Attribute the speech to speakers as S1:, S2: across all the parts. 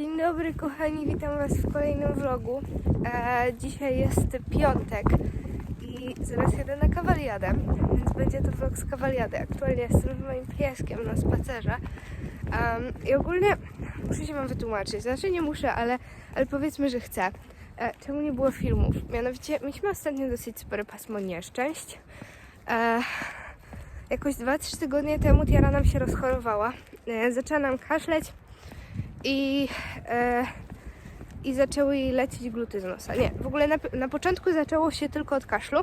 S1: Dzień dobry kochani, witam Was w kolejnym vlogu. E, dzisiaj jest piątek i zaraz jedę na kawaliadę, więc będzie to vlog z kawaliady. Aktualnie jestem z moim pieskiem na spacerze. Em, I ogólnie muszę się Wam wytłumaczyć, znaczy nie muszę, ale, ale powiedzmy, że chcę. E, czemu nie było filmów? Mianowicie mieliśmy ostatnio dosyć spore pasmo nieszczęść. E, jakoś 2-3 tygodnie temu Tiara nam się rozchorowała. E, zaczęła nam kaszleć i, e, i zaczęły jej lecieć gluty z nosa. Nie, w ogóle na, na początku zaczęło się tylko od kaszlu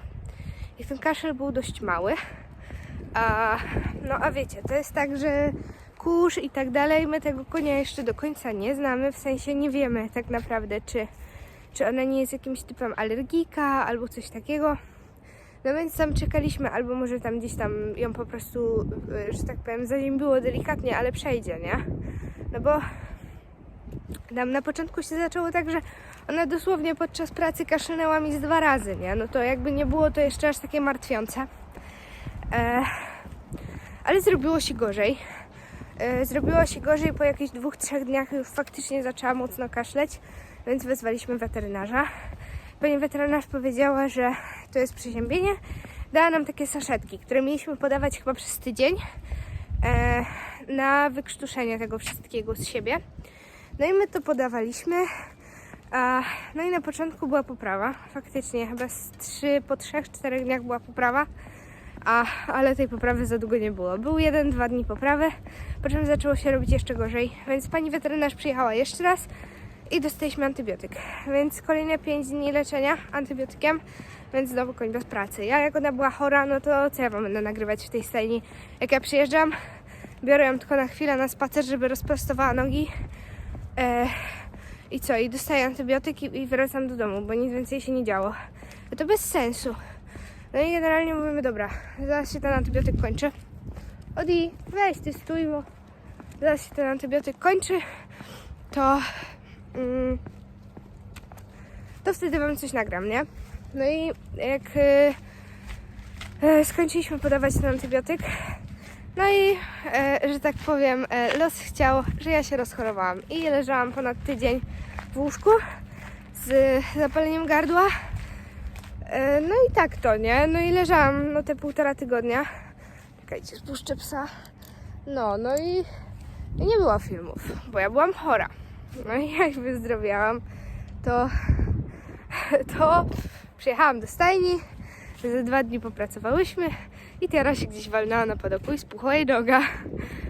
S1: i ten kaszel był dość mały. A, no a wiecie, to jest tak, że kurz i tak dalej, my tego konia jeszcze do końca nie znamy, w sensie nie wiemy tak naprawdę, czy, czy ona nie jest jakimś typem alergika albo coś takiego. No więc tam czekaliśmy, albo może tam gdzieś tam ją po prostu, e, że tak powiem, zaziębiło delikatnie, ale przejdzie, nie? No bo tam na początku się zaczęło tak, że ona dosłownie podczas pracy kaszlnęła mi z dwa razy, nie? No to jakby nie było to jeszcze aż takie martwiące. E, ale zrobiło się gorzej. E, zrobiło się gorzej po jakichś dwóch, trzech dniach już faktycznie zaczęła mocno kaszleć, więc wezwaliśmy weterynarza. Pani weterynarz powiedziała, że to jest przeziębienie. Dała nam takie saszetki, które mieliśmy podawać chyba przez tydzień e, na wykrztuszenie tego wszystkiego z siebie. No i my to podawaliśmy. No i na początku była poprawa. Faktycznie chyba z trzy, po trzech, czterech dniach była poprawa. A, ale tej poprawy za długo nie było. Był jeden, dwa dni poprawy, po czym zaczęło się robić jeszcze gorzej. Więc pani weterynarz przyjechała jeszcze raz i dostaliśmy antybiotyk. Więc kolejne 5 dni leczenia antybiotykiem, więc znowu koń bez pracy. Ja jak ona była chora, no to co ja wam będę nagrywać w tej stajni? Jak ja przyjeżdżam, biorę ją tylko na chwilę na spacer, żeby rozprostowała nogi. E, I co? I dostaję antybiotyk i, wracam do domu, bo nic więcej się nie działo. To bez sensu. No i generalnie mówimy, dobra, zaraz się ten antybiotyk kończy. Odi, weź ty stój, bo zaraz się ten antybiotyk kończy, to mm, to wtedy wam coś nagram, nie? No i jak e, e, skończyliśmy podawać ten antybiotyk, no i, e, że tak powiem, e, los chciał, że ja się rozchorowałam i leżałam ponad tydzień w łóżku z zapaleniem gardła. E, no i tak to, nie? No i leżałam no te półtora tygodnia. Czekajcie, spuszczę psa. No, no i, nie było filmów, bo ja byłam chora. No i jak wyzdrowiałam, to, to przyjechałam do stajni, za dwa dni popracowałyśmy i teraz się gdzieś walnęła na padoku i spuchła jej noga.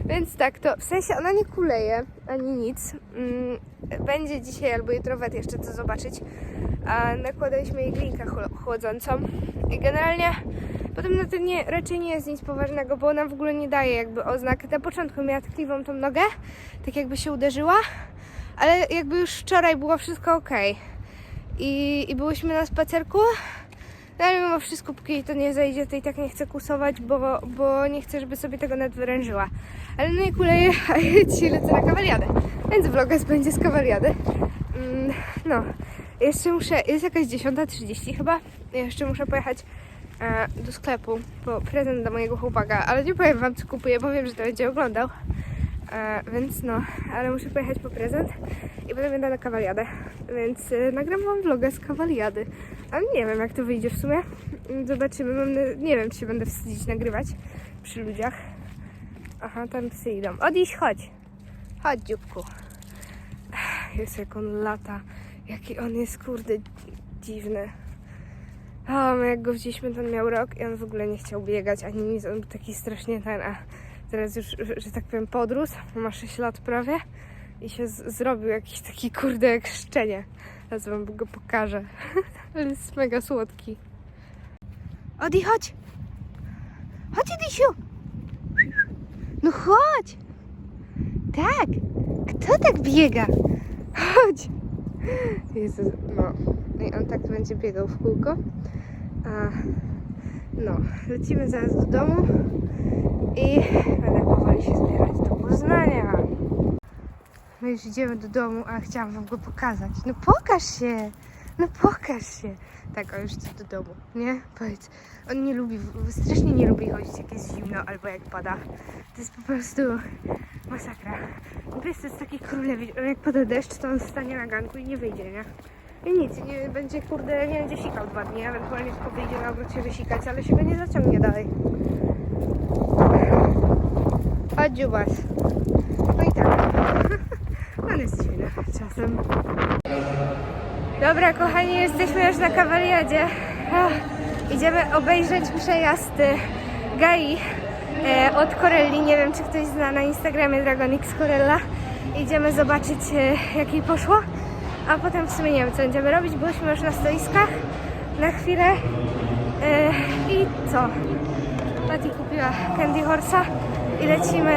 S1: Więc tak, to w sensie ona nie kuleje ani nic. Mm, Będzie dzisiaj albo jutro wet jeszcze to zobaczyć. A nakładaliśmy jej glinkę chłodzącą. I generalnie potem na tym nie, raczej nie jest nic poważnego, bo ona w ogóle nie daje jakby oznak. Na początku miała tkliwą tą nogę, tak jakby się uderzyła, ale jakby już wczoraj było wszystko ok. I, i byłyśmy na spacerku. No ale mimo wszystko, póki to nie zajdzie, to i tak nie chcę kusować, bo, bo nie chcę, żeby sobie tego nadwyrężyła. Ale no i kuleję, a ja dzisiaj lecę na kawaliadę. Więc vlogas będzie z kawaliady. Mm, no, jeszcze muszę, jest jakaś 10.30 chyba. Jeszcze muszę pojechać e, do sklepu po prezent dla mojego chłopaka, ale nie powiem wam co kupuję, bo wiem, że to będzie oglądał. E, więc no, ale muszę pojechać po prezent i potem będę na kawaliadę. Więc e, nagram wam vloga z kawaliady. Ale nie wiem jak to wyjdzie w sumie. Zobaczymy. Mam, nie wiem czy się będę wstydzić nagrywać przy ludziach. Aha, tam psy idą. Odjedź, chodź. Chodź, dzióbku. Jest jak on lata. Jaki on jest, kurde, dziwny. A, my jak go wzięliśmy, to on miał rok i on w ogóle nie chciał biegać ani nic. On był taki strasznie ten, a teraz już, że, tak powiem, podrósł. Ma 6 lat prawie i się zrobił jakiś taki, kurde, jak szczenie. Teraz wam go pokażę. Ale jest mega słodki. Odi, chodź! Chodź, Edisiu! No chodź! Tak! Kto tak biega? Chodź! Jezu, no. I on tak będzie biegał w kółko. A, no, lecimy zaraz do domu i będę powoli się zbierać do Poznania. My już idziemy do domu, a chciałam wam go pokazać. No pokaż się! No pokaż się! Tak, on już idzie do domu, nie? Powiedz. On nie lubi, strasznie nie lubi chodzić jak jest zimno albo jak pada. To jest po prostu Masakra. Pies to jest taki królewicz, on jak pada deszcz, to on stanie na ganku i nie wyjdzie, nie? I nic, nie będzie, kurde, nie będzie sikał dwa dni, ewentualnie tylko wyjdzie na obrót się wysikać, ale się go nie zaciągnie dalej. A dziubas. No i tak. On jest dziwny czasem. Dobra, kochani, jesteśmy już na kawaliadzie. Idziemy obejrzeć przejazd Gai e, od Corelli. Nie wiem, czy ktoś zna na Instagramie Dragonix Corella. Idziemy zobaczyć, e, jak jej poszło. A potem w sumie nie wiem, co będziemy robić. Byliśmy już na stoiskach na chwilę. E, I co? Patty kupiła Candy Horse'a i lecimy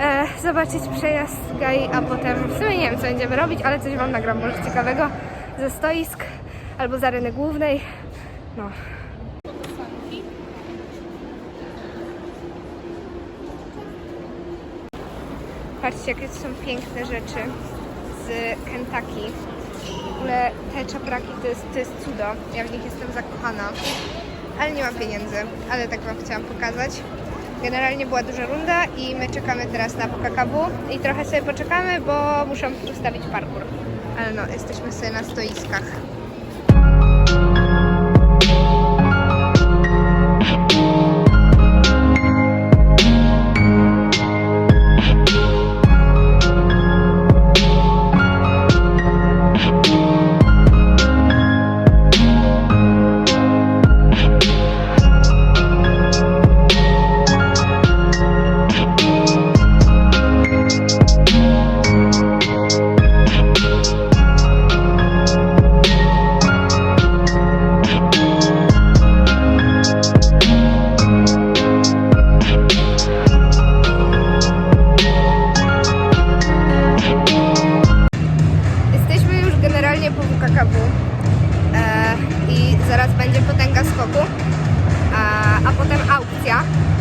S1: e, zobaczyć przejazd Gai, a potem w sumie nie wiem, co będziemy robić, ale coś wam nagram może ciekawego ze stoisk albo z areny głównej. No. Patrzcie, jakie są piękne rzeczy z Kentucky. W ogóle te czapraki to jest, to jest cudo. Ja w nich jestem zakochana. Ale nie mam pieniędzy, ale tak Wam chciałam pokazać. Generalnie była duża runda i my czekamy teraz na PKKW i trochę sobie poczekamy, bo muszę ustawić parkour. Ale no, jesteśmy sobie na stoiskach.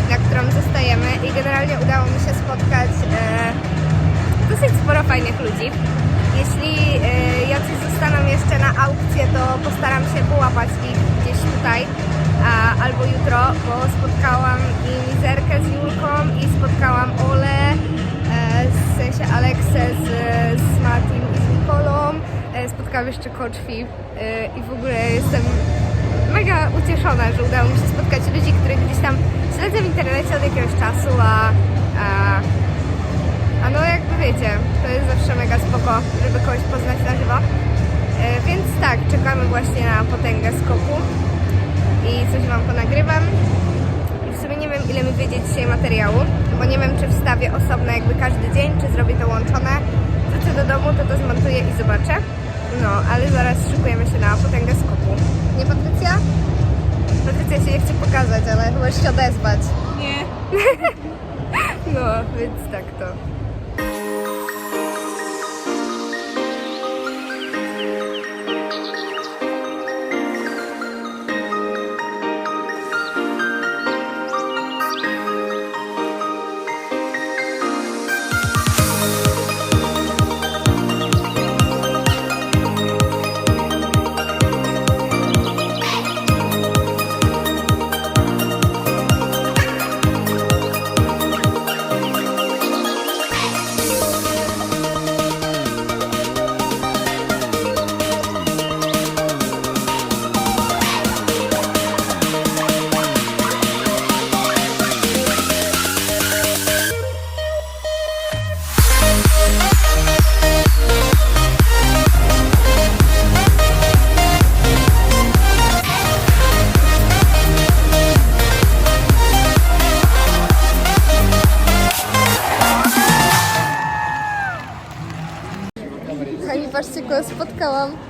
S1: Na którą zostajemy i generalnie udało mi się spotkać e, dosyć sporo fajnych ludzi. Jeśli e, jacyś zostaną jeszcze na aukcję, to postaram się połapać ich gdzieś tutaj a, albo jutro, bo spotkałam i Mizerkę z Julką i spotkałam Ole, e, w sensie Aleksę z, z Martin i z Nikolą. E, Spotkałam jeszcze Koczwi e, i w ogóle jestem mega ucieszona, że udało mi się spotkać ludzi, których gdzieś tam śledzę w internecie od jakiegoś czasu, a, a, a no jakby wiecie, to jest zawsze mega spoko, żeby kogoś poznać na żywo. E, Więc tak, czekamy właśnie na potęgę skoku i coś Wam ponagrywam. I w sumie nie wiem, ile mi wiedzieć dzisiaj materiału, bo nie wiem, czy wstawię osobno jakby każdy dzień, czy zrobię to łączone. Wrócę do domu, to to zmontuję i zobaczę. No, ale zaraz szykujemy się na potęgę skoku. Nie, Patrycja? Patrycja się nie chce pokazać, ale chyba się odezwać.
S2: Nie.
S1: No, więc tak to.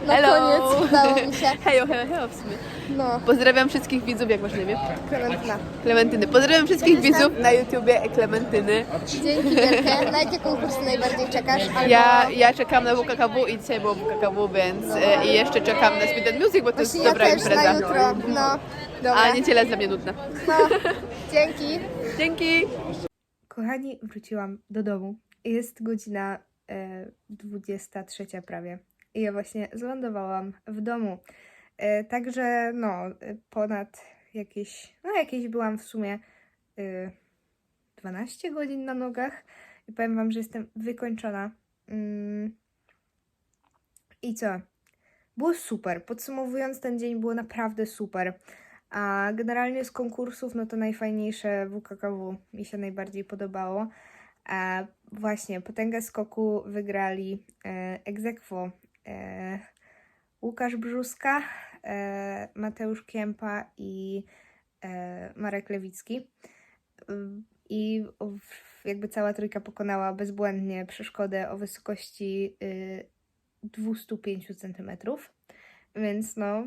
S1: Na
S2: Hello.
S1: koniec udało mi się.
S2: Hejo, hejo, hejo w sumie.
S1: No,
S2: Pozdrawiam wszystkich widzów, jak masz na imię?
S1: Klementyna.
S2: Klementyny. Pozdrawiam wszystkich widzów na YouTubie Klementyny.
S1: Dzięki wielkie. Na jakie konkursy najbardziej czekasz? Albo...
S2: Ja, ja czekam na WKKW i dzisiaj było WKKW, więc e, i jeszcze czekam na Speed and Music, bo to jest
S1: Właśnie ja
S2: dobra
S1: też
S2: impreza.
S1: na jutro. No, dobra.
S2: A niedziela jest dla mnie nudna.
S1: No, dzięki.
S2: Dzięki!
S1: Kochani, wróciłam do domu. Jest godzina e, 23 prawie. I ja właśnie zlądowałam w domu. E, także no, e, ponad jakieś, no jakieś byłam w sumie e, 12 godzin na nogach. I powiem Wam, że jestem wykończona. Mm. I co? Było super. Podsumowując, ten dzień było naprawdę super. A generalnie z konkursów, no to najfajniejsze WKKW mi się najbardziej podobało. A właśnie, potęgę skoku wygrali e, e, Łukasz Brzuska, e, Mateusz Kiempa i e, Marek Lewicki. I jakby cała trójka pokonała bezbłędnie przeszkodę o wysokości y, 205 cm. Więc no,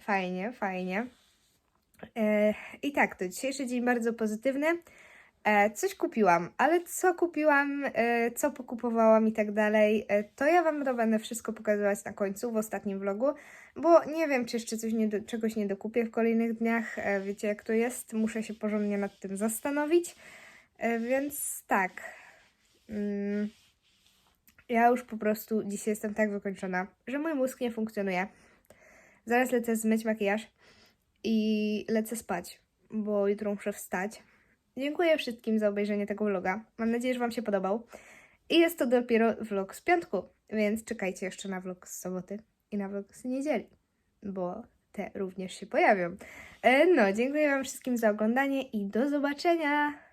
S1: fajnie, fajnie. E, I tak, to dzisiejszy dzień bardzo pozytywny. E, coś kupiłam, ale co kupiłam, e, co pokupowałam i tak dalej, e, to ja Wam to będę wszystko pokazywać na końcu, w ostatnim vlogu, bo nie wiem, czy jeszcze coś nie do, czegoś nie dokupię w kolejnych dniach. Wiecie, jak to jest, muszę się porządnie nad tym zastanowić. Więc tak. Mm, ja już po prostu dzisiaj jestem tak wykończona, że mój mózg nie funkcjonuje. Zaraz lecę zmyć makijaż i lecę spać, bo jutro muszę wstać. Dziękuję wszystkim za obejrzenie tego vloga. Mam nadzieję, że Wam się podobał. I jest to dopiero vlog z piątku, więc czekajcie jeszcze na vlog z soboty i na vlog z niedzieli, bo te również się pojawią. E, No, dziękuję Wam wszystkim za oglądanie i do zobaczenia!